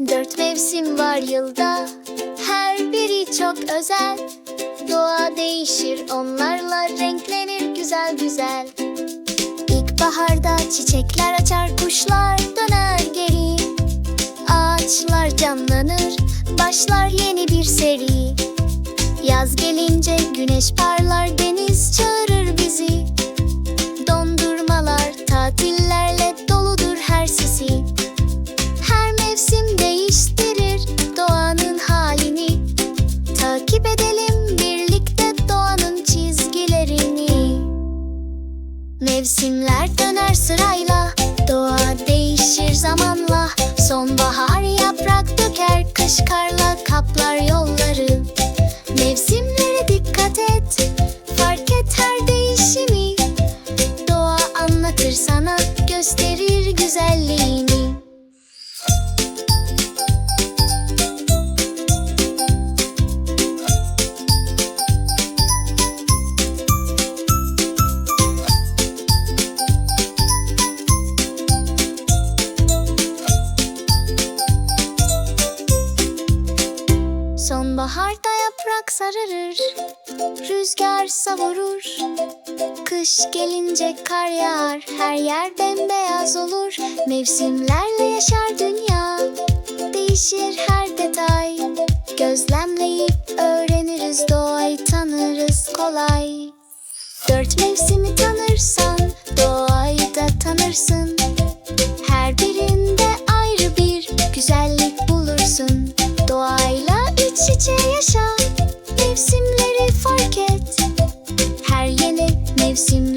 var yılda Her biri çok özel. Doğa değişir onlarla renklenir güzel güzel. İlkbaharda çiçekler açar kuşlar döner geri. Ağaçlar canlanır başlar yeni bir seri. Yaz gelince güneş parlar deniz çağırır Takip edelim birlikte doğanın çizgilerini. Mevsimler döner sırayla Doğa değişir zamanla. Sonbahar yaprak döker Kış karla kaplar yolları. Mevsimlere dikkat et Fark et her değişimi. Doğa anlatır sana Gösterir güzelliğini Sonbaharda yaprak sararır Rüzgar savurur. Kış gelince kar yağar Her yer bembeyaz olur. Mevsimlerle yaşar dünya Değişir her detay. Gözlemleyip öğreniriz Doğayı tanırız kolay. Dört mevsimi tanırsan içe yaşa. Mevsimleri fark et. Her yeni mevsim